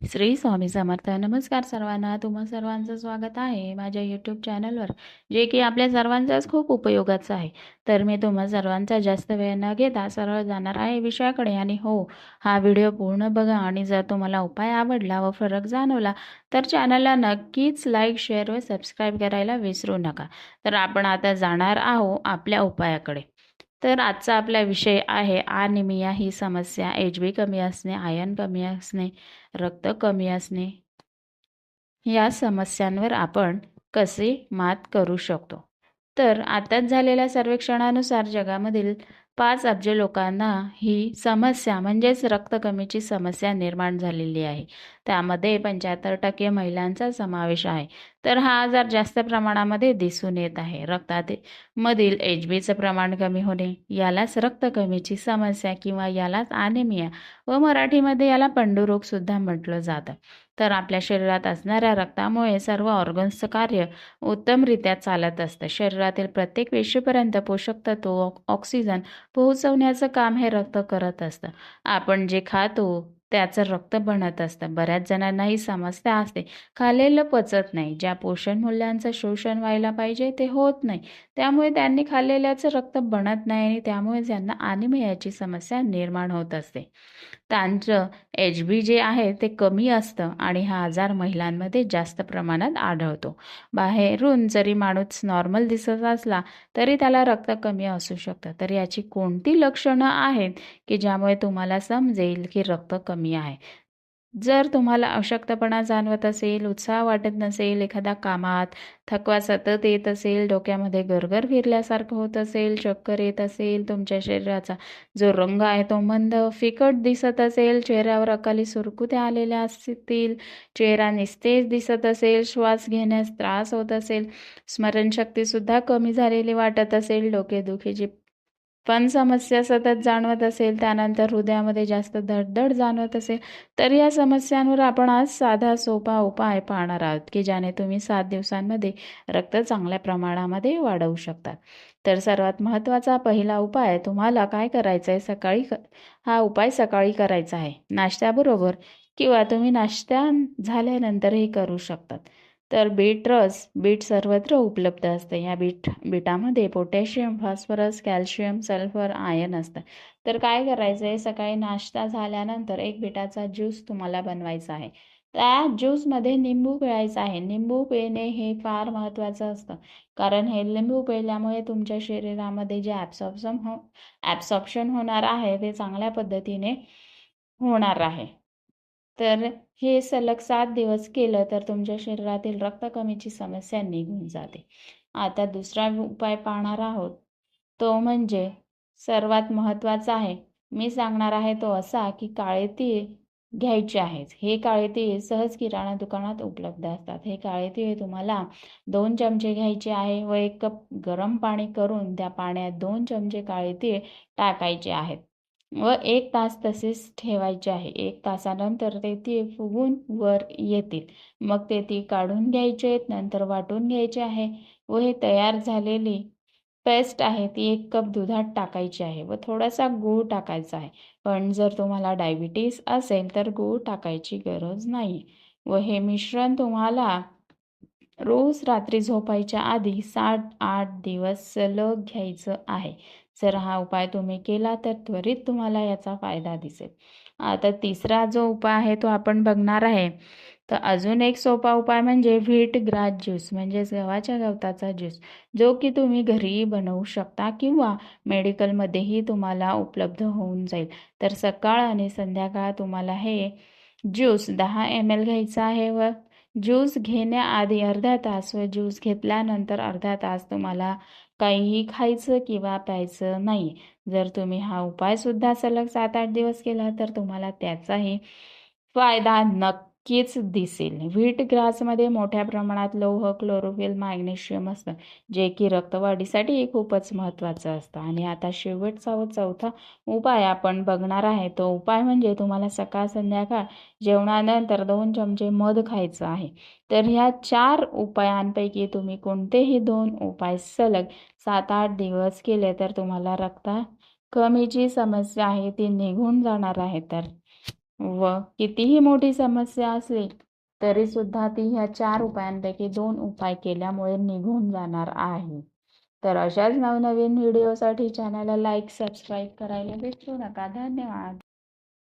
श्री स्वामी समर्थ. नमस्कार सर्वांना. तुम्हा सर्वांचं स्वागत आहे माझ्या यूट्यूब चॅनलवर जे की आपल्या सर्वांचाच खूप उपयोगाचं आहे. तर मी तुम्हा सर्वांचा जास्त वेळ न घेता सरळ जाणार आहे विषयाकडे आणि हो हा व्हिडिओ पूर्ण बघा आणि जर तुम्हाला उपाय आवडला व फरक जाणवला तर चॅनलला नक्कीच लाईक शेअर व सबस्क्राईब करायला विसरू नका. तर आपण आता जाणार आहो आपल्या उपायाकडे. तर आजचा आपला विषय आहे आनिमिया ही समस्या. एच बी कमी असणे आयन कमी असणे रक्त कमी असणे. या समस्यांवर आपण कसे मात करू शकतो? तर आताच झालेल्या सर्वेक्षणानुसार जगामधील पाच अब्ज लोकांना ही समस्या म्हणजेच रक्त कमीची समस्या निर्माण झालेली आहे. त्यामध्ये पंच्याहत्तर टक्के महिलांचा समावेश आहे. तर हा आजार जास्त प्रमाणामध्ये दिसून येत आहे. रक्तात मधील एच बीचं प्रमाण कमी होणे यालाच रक्त कमीची समस्या किंवा यालाच आनेमिया व मराठीमध्ये याला पंडुरोगसुद्धा म्हटलं जातं. तर आपल्या शरीरात असणाऱ्या रक्तामुळे सर्व ऑर्गन्सचं कार्य उत्तमरित्या चालत असतं. शरीरातील प्रत्येक पेशीपर्यंत पोषक तत्व ऑक्सिजन पोहोचवण्याचं काम हे रक्त करत असतं. आपण जे खातो त्याचं रक्त बनत असतं. बऱ्याच जणांना ही समस्या असते. खाल्लेलं पचत नाही. ज्या पोषण मूल्यांचं शोषण व्हायला पाहिजे ते होत नाही. त्यामुळे त्यांनी खाल्लेल्याचं रक्त बनत नाही आणि त्यामुळे त्यांना अनिमियाची समस्या निर्माण होत असते. त्यांचं एच बी जे आहे ते कमी असतं आणि हा आजार महिलांमध्ये जास्त प्रमाणात आढळतो. बाहेरून जरी माणूस नॉर्मल दिसत असला तरी त्याला रक्त कमी असू शकतं. तर याची कोणती लक्षणं आहेत की ज्यामुळे तुम्हाला समजेल की रक्त कमी आहे? जर तुम्हाला अशक्तपणा जाणवत असेल उत्साह वाटत नसेल एखाद्या कामात थकवा सतत येत असेल डोक्यामध्ये गरगर फिरल्यासारखं होत असेल चक्कर येत असेल तुमच्या शरीराचा जो रंग आहे तो मंद फिकट दिसत असेल चेहऱ्यावर अकाली सुरकुत्या आलेल्या असतील चेहरा निस्तेज दिसत असेल श्वास घेण्यास त्रास होत असेल स्मरणशक्तीसुद्धा कमी झालेली वाटत असेल डोकेदुखीची पण समस्या सतत जाणवत असेल त्यानंतर हृदयामध्ये जास्त धडधड जाणवत असेल तर या समस्यांवर आपण आज साधा सोपा उपाय पाहणार आहोत की ज्याने तुम्ही सात दिवसांमध्ये रक्त चांगल्या प्रमाणामध्ये वाढवू शकता. तर सर्वात महत्त्वाचा पहिला उपाय तुम्हाला काय करायचं आहे सकाळी हा उपाय सकाळी करायचा आहे. नाश्त्याबरोबर किंवा तुम्ही नाश्त्या झाल्यानंतरही करू शकतात. तर बीट रस बीट सर्वत्र उपलब्ध असतं. या beet बीटामध्ये potassium phosphorus calcium sulphur ion असतं. तर काय करायचं आहे सकाळी नाश्ता झाल्यानंतर एक बीटाचा ज्यूस तुम्हाला बनवायचा आहे. त्या ज्यूसमध्ये निंबू पिळायचा आहे. निंबू पिळणे हे फार महत्त्वाचं असतं. कारण हे लिंबू पिळल्यामुळे तुमच्या शरीरामध्ये जे ॲब्सॉर्प्शन हो ॲब्सॉर्प्शन होणार आहे ते चांगल्या पद्धतीने होणार आहे. तर हे सलग सात दिवस केलं तर तुमच्या शरीरातील रक्त कमीची समस्या निघून जाते. आता दुसरा उपाय पाहणार आहोत. तो म्हणजे सर्वात महत्त्वाचा आहे. मी सांगणार आहे तो असा की काळे तीळ घ्यायचे आहेत. हे काळे तीळ सहज किराणा दुकानात उपलब्ध असतात. हे काळे तीळ तुम्हाला दोन चमचे घ्यायचे आहे व एक कप गरम पाणी करून त्या पाण्यात दोन चमचे काळे तीळ टाकायचे आहेत. व एक तास तसेच ठेवायचे आहे. एक तासानंतर ते ती फुगून वर येतील. मग ते ती काढून घ्यायचे नंतर वाटून घ्यायचे आहे व हे तयार झालेली पेस्ट आहे ती एक कप दुधात टाकायची आहे व थोडासा गूळ टाकायचा आहे. पण जर तुम्हाला डायबिटीस असेल तर गूळ टाकायची गरज नाही व हे मिश्रण तुम्हाला रोज रात्री झोपायच्या आधी सात आठ दिवस सलग घ्यायचं आहे. जर हा उपाय तुम्ही केला तर त्वरित तुम्हाला याचा फायदा दिसेल. आता तिसरा जो उपाय आहे तो आपण बघणार आहे. तर अजून एक सोपा उपाय म्हणजे व्हीट ग्रास ज्यूस म्हणजेच गव्हाच्या गवताचा ज्यूस जो की तुम्ही घरीही बनवू शकता किंवा मेडिकलमध्येही तुम्हाला उपलब्ध होऊन जाईल. तर सकाळ आणि संध्याकाळ तुम्हाला हे ज्यूस दहा एम एल घ्यायचा आहे व ज्यूस घेण्याआधी अर्धा तास व ज्यूस घेतल्यानंतर अर्धा तास तुम्हाला काहीही खायचं किंवा प्यायचं नाही. जर तुम्ही हा उपायसुद्धा सलग सात आठ दिवस केला तर तुम्हाला त्याचाही फायदा नक्की नक्कीच दिसेल. व्हीट ग्रासमध्ये मोठ्या प्रमाणात लोह क्लोरोफिल मॅग्नेशियम असतं जे की रक्तवाढीसाठी खूपच महत्त्वाचं असतं. आणि आता शेवटचा व चौथा उपाय आपण बघणार आहे. तो उपाय म्हणजे तुम्हाला सकाळ संध्याकाळ जेवणानंतर दोन चमचे मध खायचं आहे. तर ह्या चार उपायांपैकी तुम्ही कोणतेही दोन उपाय सलग सात आठ दिवस केले तर तुम्हाला रक्ता कमीची समस्या आहे ती निघून जाणार आहे. तर व कितीही मोठी समस्या असली तरी सुद्धा ती ह्या चार उपायांपैकी दोन उपाय केल्यामुळे निघून जाणार आहे. तर अशाच नवनवीन व्हिडिओसाठी चॅनलला लाईक सबस्क्राईब करायला विसरू नका. धन्यवाद.